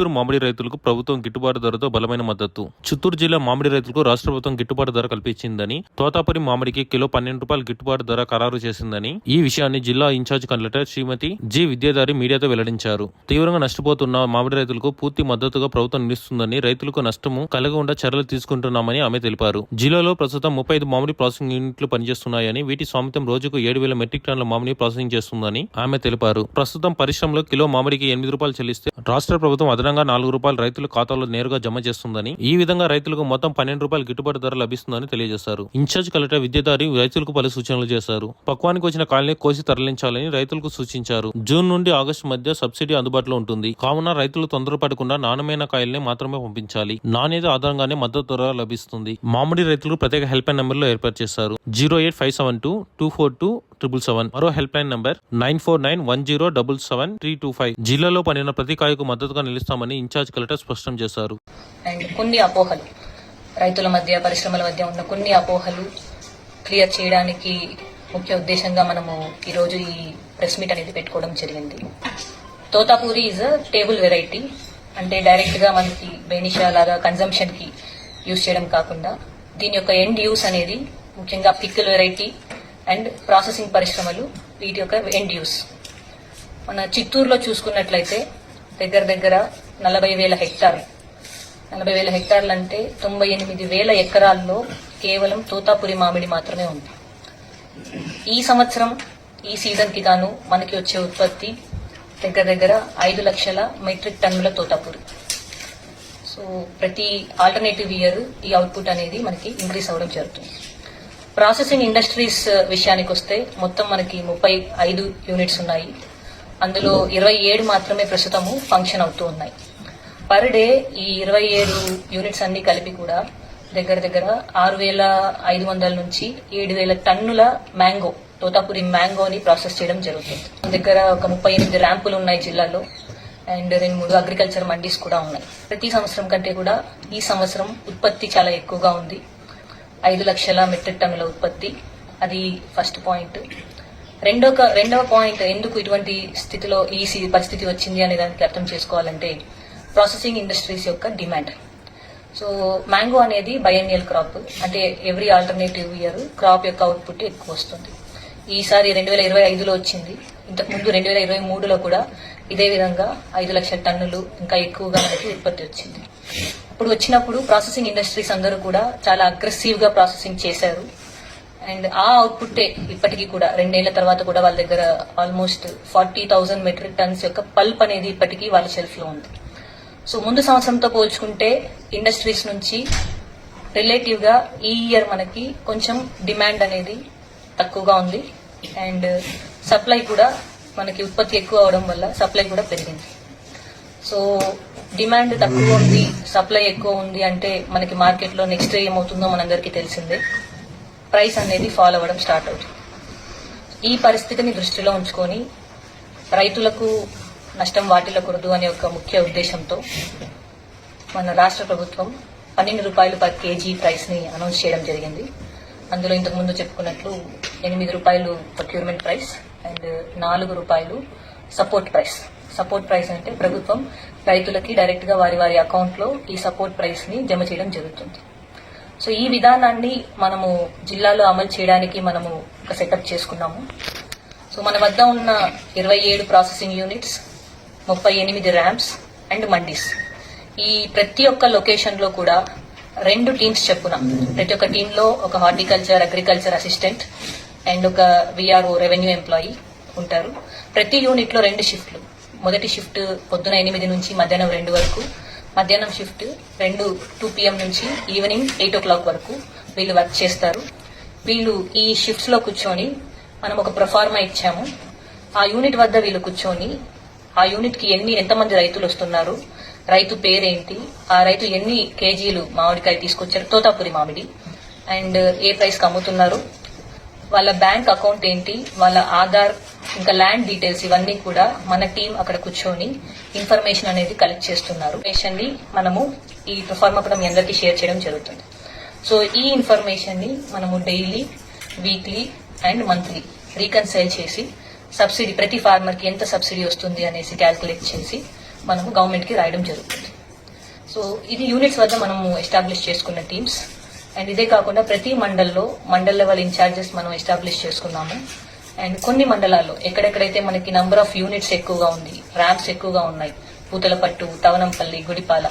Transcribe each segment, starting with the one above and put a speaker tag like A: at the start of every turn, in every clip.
A: చిత్తూరు మామిడి రైతులకు ప్రభుత్వం గిట్టుబాటు ధరతో బలమైన మద్దతు. చిత్తూరు జిల్లా మామిడి రైతులకు రాష్ట్ర ప్రభుత్వం గిట్టుబాటు ధర కల్పించిందని తోతాపురి మామిడికి కిలో పన్నెండు రూపాయలు గిట్టుబాటు ధర ఖరారు చేసిందని ఈ విషయాన్ని జిల్లా in charge collector Shrimati G Vidyadhari మీడియాతో వెల్లడించారు. తీవ్రంగా నష్టపోతున్న మామిడి రైతులకు పూర్తి మద్దతుగా ప్రభుత్వం నిలుస్తుందని రైతులకు నష్టము కలగకుండా చర్యలు తీసుకుంటున్నామని ఆమె తెలిపారు. జిల్లాలో ప్రస్తుతం ముప్పై ఐదు మామిడి ప్రాసెసింగ్ యూనిట్లు పనిచేస్తున్నాయని వీటి స్వామితం రోజుకు ఏడు వేల మెట్రిక్ టన్నుల మామిడి ప్రాసెసింగ్ చేస్తుందని ఆమె తెలిపారు. ప్రస్తుతం పరిశ్రమలో కిలో మామిడికి ఎనిమిది రూపాయలు చెల్లిస్తే రాష్ట్ర ప్రభుత్వం అదనంగా నాలుగు రూపాయలు రైతుల ఖాతాలో నేరుగా జమ చేస్తుందని ఈ విధంగా రైతులకు మొత్తం పన్నెండు రూపాయలు గిట్టుబాటు ధర లభిస్తుందని తెలియజేశారు. ఇన్ఛార్జ్ కలెక్టర్ విద్యాధారి రైతులకు పలు సూచనలు చేశారు. పక్వానికి వచ్చిన కాలనీ కోసి తరలించాలని రైతులకు సూచించారు. జూన్ నుండి ఆగస్టు మధ్య సబ్సిడీ అందుబాటులో ఉంటుంది. కావున రైతులు తొందరపడకుండా నాణ్యమైన కాయల్ని మాత్రమే పంపించాలి. నాణ్యత ఆధారంగానే మద్దతు ధర లభిస్తుంది. మామిడి రైతులకు ప్రత్యేక హెల్ప్ లైన్ నెంబర్లు ఏర్పాటు చేశారు. Zero eight five seven two two four two triple seven. మరో helpline number nine four nine one zero double seven three two five. జిల్లాలో పనిన ప్రతి కాయకు మద్దతుగా చేస్తామని ఇన్ఛార్జ్ కలెక్టర్ స్పష్టం చేశారు.
B: అండ్ కొన్ని అపోహలు. రైతుల మధ్య పరిశ్రమల మధ్య ఉన్న కొన్ని అపోహలు క్లియర్ చేయడానికి ముఖ్య ఉద్దేశంగా మనము ఈరోజు ఈ ప్రెస్ మీట్ అనేది పెట్టుకోవడం జరిగింది. Totapuri is a table variety అంటే డైరెక్ట్గా మనకి బెనిషా లాగా కన్జంప్షన్కి యూస్ చేయడం కాకుండా దీని యొక్క ఎండ్ యూస్ అనేది ముఖ్యంగా పిక్కల్ వెరైటీ అండ్ ప్రాసెసింగ్ పరిశ్రమలు వీటి యొక్క ఎండ్ యూస్ మన చిత్తూరులో చూసుకున్నట్లయితే దగ్గర దగ్గర నలభై వేల హెక్టార్లు. నలభై వేల హెక్టార్లు అంటే తొంభై ఎనిమిది వేల ఎకరాల్లో కేవలం తోతాపురి మామిడి మాత్రమే ఉంది. ఈ సంవత్సరం ఈ సీజన్కి గాను మనకి వచ్చే ఉత్పత్తి దగ్గర దగ్గర ఐదు లక్షల మెట్రిక్ టన్నుల తోతాపురి. సో ప్రతి ఆల్టర్నేటివ్ ఇయర్ ఈ అవుట్పుట్ అనేది మనకి ఇంక్రీస్ అవ్వడం జరుగుతుంది. ప్రాసెసింగ్ ఇండస్ట్రీస్ విషయానికి వస్తే మొత్తం మనకి ముప్పై ఐదు యూనిట్స్ ఉన్నాయి. అందులో ఇరవై ఏడు మాత్రమే ప్రస్తుతము ఫంక్షన్ అవుతూ ఉన్నాయి. పర్ డే ఈ ఇరవై ఏడు యూనిట్స్ అన్ని కలిపి కూడా దగ్గర దగ్గర ఆరు వేల ఐదు వందల నుంచి ఏడు వేల టన్నుల మ్యాంగో తోతాపురి మ్యాంగోని ప్రాసెస్ చేయడం జరుగుతుంది. దగ్గర ఒక ముప్పై ఎనిమిది ర్యాంపులు ఉన్నాయి జిల్లాలో. అండ్ రెండు మూడు అగ్రికల్చర్ మండీస్ కూడా ఉన్నాయి. ప్రతి సంవత్సరం కంటే కూడా ఈ సంవత్సరం ఉత్పత్తి చాలా ఎక్కువగా ఉంది. ఐదు లక్షల మెట్రిక్ టన్నుల ఉత్పత్తి. అది ఫస్ట్ పాయింట్ రెండో రెండవ పాయింట్ ఎందుకు ఇటువంటి స్థితిలో ఈ పరిస్థితి వచ్చింది అనే దానికి అర్థం చేసుకోవాలంటే ప్రాసెసింగ్ ఇండస్ట్రీస్ యొక్క డిమాండ్ సో మ్యాంగో అనేది బయోనియల్ క్రాప్ అంటే ఎవ్రీ ఆల్టర్నేటివ్ ఇయర్ క్రాప్ యొక్క అవుట్పుట్ ఎక్కువ వస్తుంది. ఈసారి రెండు వేల ఇరవై ఐదులో వచ్చింది. ఇంతకు ముందు రెండు వేల ఇరవై మూడులో కూడా ఇదే విధంగా ఐదు లక్షల టన్నులు ఇంకా ఎక్కువగా మనకి ఉత్పత్తి వచ్చింది. ఇప్పుడు వచ్చినప్పుడు ప్రాసెసింగ్ ఇండస్ట్రీస్ అందరూ కూడా చాలా అగ్రెసివ్గా ప్రాసెసింగ్ చేశారు. అండ్ ఆ అవుట్పుట్టే ఇప్పటికీ కూడా రెండేళ్ళ తర్వాత కూడా వాళ్ళ దగ్గర almost forty thousand metric tons యొక్క పల్ప్ అనేది ఇప్పటికీ వాళ్ళ షెల్ఫ్లో ఉంది. సో ముందు సంవత్సరంతో పోల్చుకుంటే ఇండస్ట్రీస్ నుంచి రిలేటివ్గా ఈ ఇయర్ మనకి కొంచెం డిమాండ్ అనేది తక్కువగా ఉంది. అండ్ సప్లై కూడా మనకి ఉత్పత్తి ఎక్కువ అవడం వల్ల సప్లై కూడా పెరిగింది. సో డిమాండ్ తక్కువ ఉంది సప్లై ఎక్కువ ఉంది అంటే మనకి మార్కెట్లో నెక్స్ట్ ఏమవుతుందో మనందరికీ తెలిసిందే. ప్రైస్ అనేది ఫాలో అవ్వడం స్టార్ట్ అవుతుంది. ఈ పరిస్థితిని దృష్టిలో ఉంచుకొని రైతులకు నష్టం వాటిల్లకూడదు అనే ఒక ముఖ్య ఉద్దేశంతో మన రాష్ట్ర ప్రభుత్వం పన్నెండు రూపాయలు పర్ కేజీ ప్రైస్ని అనౌన్స్ చేయడం జరిగింది. అందులో ఇంతకుముందు చెప్పుకున్నట్లు ఎనిమిది రూపాయలు ప్రొక్యూర్మెంట్ ప్రైస్ అండ్ నాలుగు రూపాయలు సపోర్ట్ ప్రైస్. సపోర్ట్ ప్రైస్ అంటే ప్రభుత్వం రైతులకి డైరెక్ట్గా వారి వారి అకౌంట్లో ఈ సపోర్ట్ ప్రైస్ని జమ చేయడం జరుగుతుంది. సో ఈ విధానాన్ని మనము జిల్లాలో అమలు చేయడానికి మనము ఒక సెటప్ చేసుకున్నాము. సో మన వద్ద ఉన్న ఇరవై ఏడు ప్రాసెసింగ్ యూనిట్స్ ముప్పై ఎనిమిది ర్యాంప్స్ అండ్ మండీస్. ఈ ప్రతి ఒక్క లొకేషన్లో కూడా రెండు టీమ్స్ చెప్పున ప్రతి ఒక్క టీంలో ఒక హార్టికల్చర్ అగ్రికల్చర్ అసిస్టెంట్ అండ్ ఒక విఆర్ఓ రెవెన్యూ ఎంప్లాయీ ఉంటారు. ప్రతి యూనిట్లో రెండు షిఫ్ట్లు. మొదటి షిఫ్ట్ పొద్దున ఎనిమిది నుంచి మధ్యాహ్నం రెండు వరకు మధ్యాహ్నం షిఫ్ట్ రెండు టూ పిఎం నుంచి ఈవినింగ్ ఎయిట్ ఓ క్లాక్ వరకు వీళ్ళు వర్క్ చేస్తారు. వీళ్ళు ఈ షిఫ్ట్స్లో కూర్చొని మనం ఒక ప్రొఫార్మా ఇచ్చాము. ఆ యూనిట్ వద్ద వీళ్ళు కూర్చొని ఆ యూనిట్కి ఎన్ని ఎంతమంది రైతులు వస్తున్నారు రైతు పేరేంటి ఆ రైతు ఎన్ని కేజీలు మామిడికాయ తీసుకొచ్చారు తోతాపురి మామిడి అండ్ ఏ ప్రైస్కి అమ్ముతున్నారు వాళ్ళ బ్యాంక్ అకౌంట్ ఏంటి వాళ్ళ ఆధార్ ఇంకా ల్యాండ్ డీటెయిల్స్ ఇవన్నీ కూడా మన టీం అక్కడ కూర్చొని ఇన్ఫర్మేషన్ అనేది కలెక్ట్ చేస్తున్నారు. ఇన్ఫర్మేషన్ని మనము ఈ ప్రొఫార్మా కూడా మీ అందరికీ షేర్ చేయడం జరుగుతుంది. సో ఈ ఇన్ఫర్మేషన్ని మనము daily weekly and monthly reconcile చేసి సబ్సిడీ ప్రతి ఫార్మర్కి ఎంత సబ్సిడీ వస్తుంది అనేసి క్యాల్కులేట్ చేసి మనము గవర్నమెంట్కి రాయడం జరుగుతుంది. సో ఇది యూనిట్స్ వద్ద మనము ఎస్టాబ్లిష్ చేసుకున్న టీమ్స్. అండ్ ఇదే కాకుండా ప్రతి మండల్లో మండల్ లెవెల్ ఇన్ఛార్జెస్ మనం ఎస్టాబ్లిష్ చేసుకున్నాము. అండ్ కొన్ని మండలాల్లో ఎక్కడెక్కడైతే మనకి నంబర్ ఆఫ్ యూనిట్స్ ఎక్కువగా ఉంది ర్యాంప్స్ ఎక్కువగా ఉన్నాయి పూతలపట్టు తవనంపల్లి గుడిపాల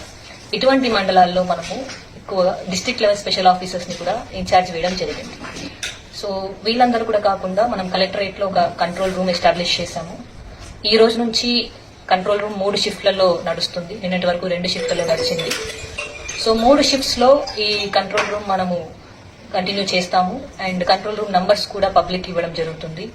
B: ఇటువంటి మండలాల్లో మనము ఎక్కువగా డిస్ట్రిక్ట్ లెవెల్ స్పెషల్ ఆఫీసర్స్ని కూడా ఇన్ఛార్జ్ వేయడం జరిగింది. సో వీళ్ళందరూ కూడా కాకుండా మనం కలెక్టరేట్లో ఒక కంట్రోల్ రూమ్ ఎస్టాబ్లిష్ చేశాము. ఈ రోజు నుంచి కంట్రోల్ రూమ్ మూడు షిఫ్ట్లలో నడుస్తుంది. నిన్నటి వరకు రెండు షిఫ్ట్లలో నడిచింది. సో మూడు షిఫ్ట్స్లో ఈ కంట్రోల్ రూమ్ మనము కంటిన్యూ చేస్తాము. అండ్ కంట్రోల్ రూమ్ నంబర్స్ కూడా పబ్లిక్ ఇవ్వడం జరుగుతుంది.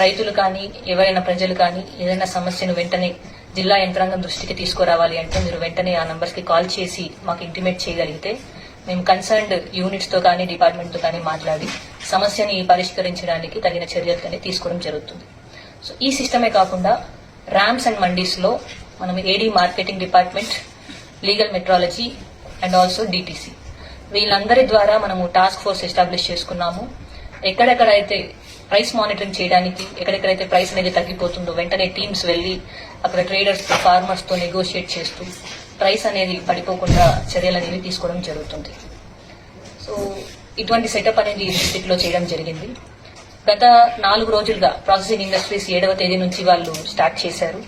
B: రైతులు కానీ ఎవరైనా ప్రజలు కానీ ఏదైనా సమస్యను వెంటనే జిల్లా యంత్రాంగం దృష్టికి తీసుకురావాలి అంటే మీరు వెంటనే ఆ నంబర్స్కి కాల్ చేసి మాకు ఇంటిమేట్ చేయగలిగితే మేము కన్సర్న్డ్ యూనిట్స్తో కానీ డిపార్ట్మెంట్తో కానీ మాట్లాడి సమస్యని పరిష్కరించడానికి తగిన చర్యలు కానీ తీసుకోవడం జరుగుతుంది. సో ఈ సిస్టమే కాకుండా ర్యామ్స్ అండ్ మండీస్లో మనం AD marketing department legal metrology and also DTC వీళ్ళందరి ద్వారా మనము టాస్క్ ఫోర్స్ ఎస్టాబ్లిష్ చేసుకున్నాము. ఎక్కడెక్కడైతే ప్రైస్ మానిటరింగ్ చేయడానికి ఎక్కడెక్కడైతే ప్రైస్ అనేది తగ్గిపోతుందో వెంటనే టీమ్స్ వెళ్ళి అక్కడ ట్రేడర్స్ ఫార్మర్స్తో ఫార్మర్స్తో నెగోషియేట్ చేస్తూ ప్రైస్ అనేది పడిపోకుండా చర్యలు అనేవి తీసుకోవడం జరుగుతుంది. సో ఇటువంటి సెటప్ అనేది డిస్టిక్లో చేయడం జరిగింది. గత నాలుగు రోజులుగా ప్రాసెసింగ్ ఇండస్ట్రీస్ ఏడవ తేదీ నుంచి వాళ్ళు స్టార్ట్ చేశారు.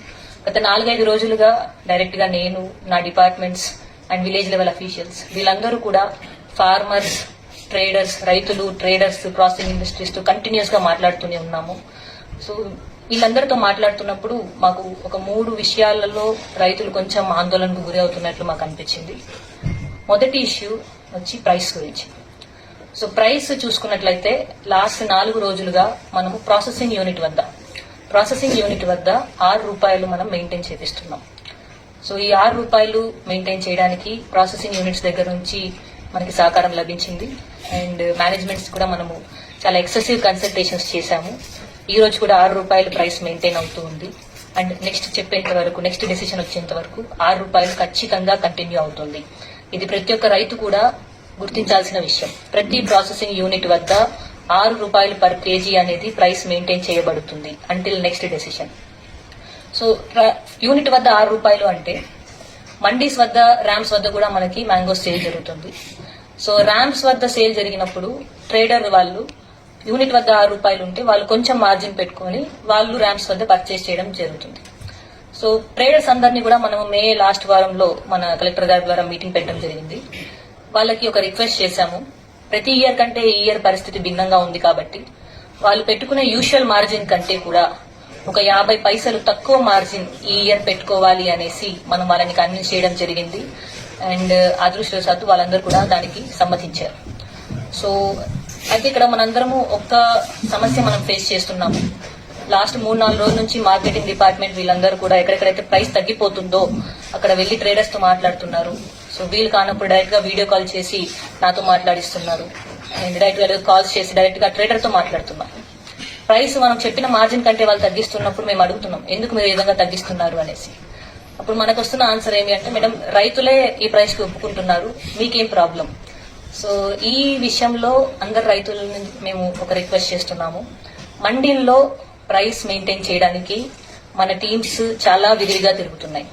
B: గత నాలుగైదు రోజులుగా డైరెక్ట్గా నేను నా departments and village level officials వీళ్ళందరూ కూడా ఫార్మర్స్ ట్రేడర్స్ రైతులు ట్రేడర్స్ ప్రాసెసింగ్ ఇండస్ట్రీస్తో కంటిన్యూస్గా మాట్లాడుతూనే ఉన్నాము. సో వీళ్ళందరితో మాట్లాడుతున్నప్పుడు మాకు ఒక మూడు విషయాలలో రైతులు కొంచెం ఆందోళనకు గురి అవుతున్నట్లు మాకు అనిపించింది. మొదటి ఇష్యూ వచ్చి ప్రైస్ గురించి. సో ప్రైస్ చూసుకున్నట్లయితే లాస్ట్ నాలుగు రోజులుగా మనము ప్రాసెసింగ్ యూనిట్ వద్ద ప్రాసెసింగ్ యూనిట్ వద్ద ఆరు రూపాయలు మనం మెయింటైన్ చేపిస్తున్నాం. సో ఈ ఆరు రూపాయలు మెయింటైన్ చేయడానికి ప్రాసెసింగ్ యూనిట్స్ దగ్గర నుంచి మనకి సహకారం లభించింది. అండ్ మేనేజ్మెంట్స్ కూడా మనము చాలా ఎక్సెసివ్ కన్సల్టేషన్స్ చేశాము. ఈ రోజు కూడా ఆరు రూపాయలు ప్రైస్ మెయింటైన్ అవుతూ ఉంది. అండ్ నెక్స్ట్ చెప్పేంత వరకు నెక్స్ట్ డెసిషన్ వచ్చేంత వరకు ఆరు రూపాయలు ఖచ్చితంగా కంటిన్యూ అవుతుంది. ఇది ప్రతి ఒక్క రైతు కూడా గుర్తించాల్సిన విషయం. ప్రతి ప్రాసెసింగ్ యూనిట్ వద్ద ఆరు రూపాయలు పర్ కేజీ అనేది ప్రైస్ మెయింటైన్ చేయబడుతుంది. Until next decision so unit వద్ద ఆరు రూపాయలు అంటే మండీస్ వద్ద ర్యామ్స్ వద్ద కూడా మనకి మ్యాంగోస్ సేల్ జరుగుతుంది. సో ర్యామ్స్ వద్ద సేల్ జరిగినప్పుడు ట్రేడర్ వాళ్ళు యూనిట్ వద్ద ఆరు రూపాయలు ఉంటే వాళ్ళు కొంచెం మార్జిన్ పెట్టుకొని వాళ్ళు ర్యామ్స్ వద్ద పర్చేస్ చేయడం జరుగుతుంది. సో ట్రేడర్స్ అందరినీ కూడా మనం మే లాస్ట్ వారంలో మన కలెక్టర్ గారి ద్వారా మీటింగ్ పెట్టడం జరిగింది. వాళ్ళకి ఒక రిక్వెస్ట్ చేశాము. ప్రతి ఇయర్ కంటే ఈ ఇయర్ పరిస్థితి భిన్నంగా ఉంది కాబట్టి వాళ్ళు పెట్టుకునే యూజువల్ మార్జిన్ కంటే కూడా ఒక యాభై పైసలు తక్కువ మార్జిన్ ఈ ఇయర్ పెట్టుకోవాలి అనేసి మనం వాళ్ళని కన్విన్స్ చేయడం జరిగింది. అండ్ అదృష్టవశాత్తు వాళ్ళందరూ కూడా దానికి సమ్మతించారు. సో అయితే ఇక్కడ మనందరము ఒక్క సమస్య మనం ఫేస్ చేస్తున్నాము. లాస్ట్ మూడు నాలుగు రోజుల నుంచి మార్కెటింగ్ డిపార్ట్మెంట్ వీళ్ళందరూ కూడా ఎక్కడెక్కడైతే ప్రైస్ తగ్గిపోతుందో అక్కడ వెళ్ళి ట్రేడర్స్తో మాట్లాడుతున్నారు. సో వీలు కానప్పుడు డైరెక్ట్గా వీడియో కాల్ చేసి నాతో మాట్లాడిస్తున్నారు. అండ్ డైరెక్ట్గా కాల్స్ చేసి డైరెక్ట్గా ట్రేడర్తో మాట్లాడుతున్నారు. ప్రైస్ మనం చెప్పిన మార్జిన్ కంటే వాళ్ళు తగ్గిస్తున్నప్పుడు మేము అడుగుతున్నాం ఎందుకు మీరు ఈ విధంగా తగ్గిస్తున్నారు? అనేసి. అప్పుడు మనకు వస్తున్న ఆన్సర్ ఏమి అంటే మేడం రైతులే ఈ ప్రైస్కి ఒప్పుకుంటున్నారు మీకేం ప్రాబ్లం? సో ఈ విషయంలో అందరు రైతులని మేము ఒక రిక్వెస్ట్ చేస్తున్నాము. మండీల్లో ప్రైస్ మెయింటైన్ చేయడానికి మన టీమ్స్ చాలా విరివిగా తిరుగుతున్నాయి.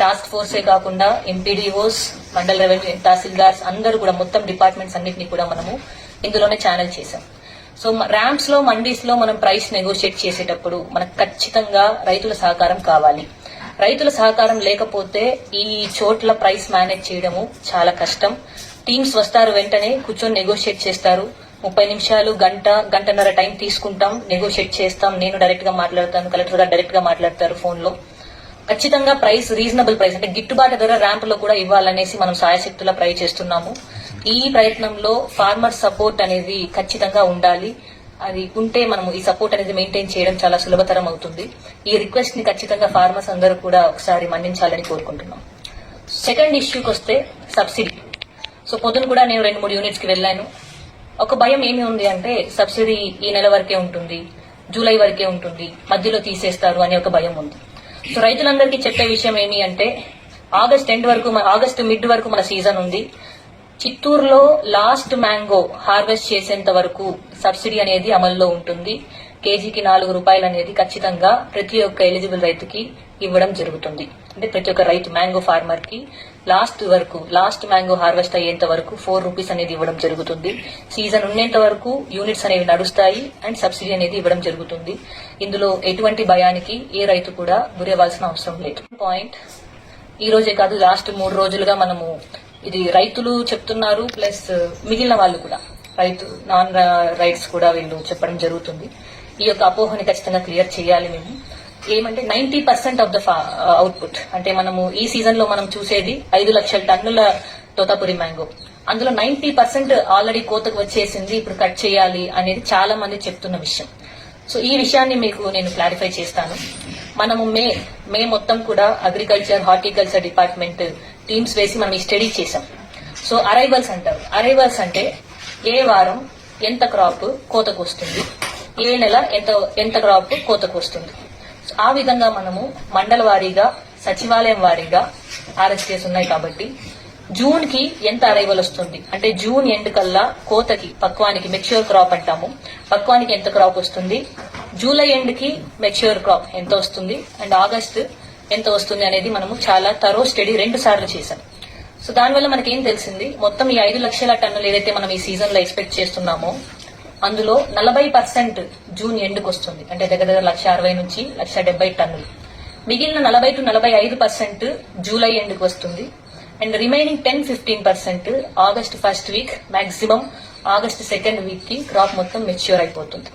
B: టాస్క్ ఫోర్సే కాకుండా ఎంపీడీఓస్ మండల్ రెవెన్యూ తహసీల్దార్స్ అందరూ కూడా మొత్తం డిపార్ట్మెంట్స్ అన్నింటినీ కూడా మనము ఇందులోనే ఛానల్ చేశాం. సో ర్యాంప్స్లో మండీస్లో మనం ప్రైస్ నెగోషియేట్ చేసేటప్పుడు మనకు ఖచ్చితంగా రైతుల సహకారం కావాలి. రైతుల సహకారం లేకపోతే ఈ చోట్ల ప్రైస్ మేనేజ్ చేయడము చాలా కష్టం. టీమ్స్ వస్తారు వెంటనే కూర్చొని నెగోషియేట్ చేస్తారు. ముప్పై నిమిషాలు గంట గంటన్నర టైం తీసుకుంటాం నెగోషియేట్ చేస్తాం. నేను డైరెక్ట్గా మాట్లాడతాను కలెక్టర్ గారు డైరెక్ట్గా మాట్లాడతారు ఫోన్లో ఖచ్చితంగా ప్రైస్ రీజనబుల్ ప్రైస్ అంటే గిట్టుబాటు ధర ర్యాంప్లో కూడా ఇవ్వాలనేసి మనం సాయశక్తుల ప్రై చేస్తున్నాము ఈ ప్రయత్నంలో ఫార్మర్ సపోర్ట్ అనేది ఖచ్చితంగా ఉండాలి. అది ఉంటే మనం ఈ సపోర్ట్ అనేది మెయింటైన్ చేయడం చాలా సులభతరం అవుతుంది. ఈ రిక్వెస్ట్ని ఖచ్చితంగా ఫార్మర్స్ అందరూ కూడా ఒకసారి మన్నించాలని కోరుకుంటున్నాం. సెకండ్ ఇష్యూకి వస్తే సబ్సిడీ సో పొద్దున కూడా నేను రెండు మూడు యూనిట్స్కి వెళ్ళాను. ఒక భయం ఏమి ఉంది అంటే సబ్సిడీ ఈ నెల వరకే ఉంటుంది జూలై వరకే ఉంటుంది మధ్యలో తీసేస్తారు అనే ఒక భయం ఉంది. సో రైతులందరికీ చెప్పే విషయం ఏమి అంటే ఆగస్ట్ ఎండ్ వరకు మన- ఆగస్ట్ మిడ్ వరకు మన సీజన్ ఉంది. చిత్తూరులో లాస్ట్ మ్యాంగో హార్వెస్ట్ చేసేంత వరకు సబ్సిడీ అనేది అమల్లో ఉంటుంది. కేజీకి నాలుగు రూపాయలు అనేది ఖచ్చితంగా ప్రతి ఒక్క ఎలిజిబుల్ రైతుకి ఇవ్వడం జరుగుతుంది. అంటే ప్రతి ఒక్క రైతు మ్యాంగో ఫార్మర్కి లాస్ట్ వరకు లాస్ట్ మ్యాంగో హార్వెస్ట్ అయ్యేంత వరకు ఫోర్ రూపీస్ అనేది ఇవ్వడం జరుగుతుంది. సీజన్ ఉండేంత వరకు యూనిట్స్ అనేవి నడుస్తాయి అండ్ సబ్సిడీ అనేది ఇవ్వడం జరుగుతుంది. ఇందులో ఎటువంటి భయానికి ఏ రైతు కూడా గురవ్వాల్సిన అవసరం లేదు. పాయింట్. ఈ రోజే కాదు లాస్ట్ మూడు రోజులుగా మనము ఇది రైతులు చెప్తున్నారు ప్లస్ మిగిలిన వాళ్ళు కూడా. రైతు నాన్ రైట్స్ కూడా వీళ్ళు చెప్పడం జరుగుతుంది. ఈ యొక్క అపోహని ఖచ్చితంగా క్లియర్ చేయాలి మేము. ఏమంటే ninety percent of the output. అంటే మనము ఈ సీజన్లో మనం చూసేది ఐదు లక్షల టన్నుల తోతాపురి మ్యాంగో. అందులో నైన్టీ పర్సెంట్ ఆల్రెడీ కోతకు వచ్చేసింది ఇప్పుడు కట్ చేయాలి అనేది చాలా మంది చెప్తున్న విషయం. సో ఈ విషయాన్ని మీకు నేను క్లారిఫై చేస్తాను. మనము మే మే మొత్తం కూడా అగ్రికల్చర్ హార్టికల్చర్ డిపార్ట్మెంట్ టీమ్స్ వేసి మనం స్టడీ చేసాం సో అరైవల్స్ అంటారు. అరైవల్స్ అంటే ఏ వారం ఎంత క్రాప్ కోతకు వస్తుంది? ఏ నెల ఎంత ఎంత క్రాప్ కోతకు వస్తుంది? ఆ విధంగా మనము మండల వారీగా సచివాలయం వారీగా ఆర్ఎస్టీఎస్ ఉన్నాయి కాబట్టి జూన్కి ఎంత అరైవల్ వస్తుంది? అంటే జూన్ ఎండ్ కల్లా కోతకి పక్వానికి మెచ్యూర్ క్రాప్ అంటాము. పక్వానికి ఎంత క్రాప్ వస్తుంది? జూలై ఎండ్కి మెచ్యూర్ క్రాప్ ఎంత వస్తుంది? అండ్ ఆగస్ట్ ఎంత వస్తుంది అనేది మనము చాలా తరో స్టడీ రెండు సార్లు చేశాం. సో దానివల్ల మనకేం తెలిసింది? మొత్తం ఈ ఐదు లక్షల టన్నులు ఏదైతే మనం ఈ సీజన్లో ఎక్స్పెక్ట్ చేస్తున్నామో అందులో నలభై పర్సెంట్ జూన్ ఎండ్కి వస్తుంది. అంటే దగ్గర దగ్గర లక్ష అరవై నుంచి లక్ష డెబ్బై టన్నులు. మిగిలిన నలభై టు నలభై ఐదు పర్సెంట్ జూలై ఎండ్కి వస్తుంది. And remaining ten fifteen percent August first week maximum August second వీక్కి క్రాప్ మొత్తం మెచ్యూర్ అయిపోతుంది.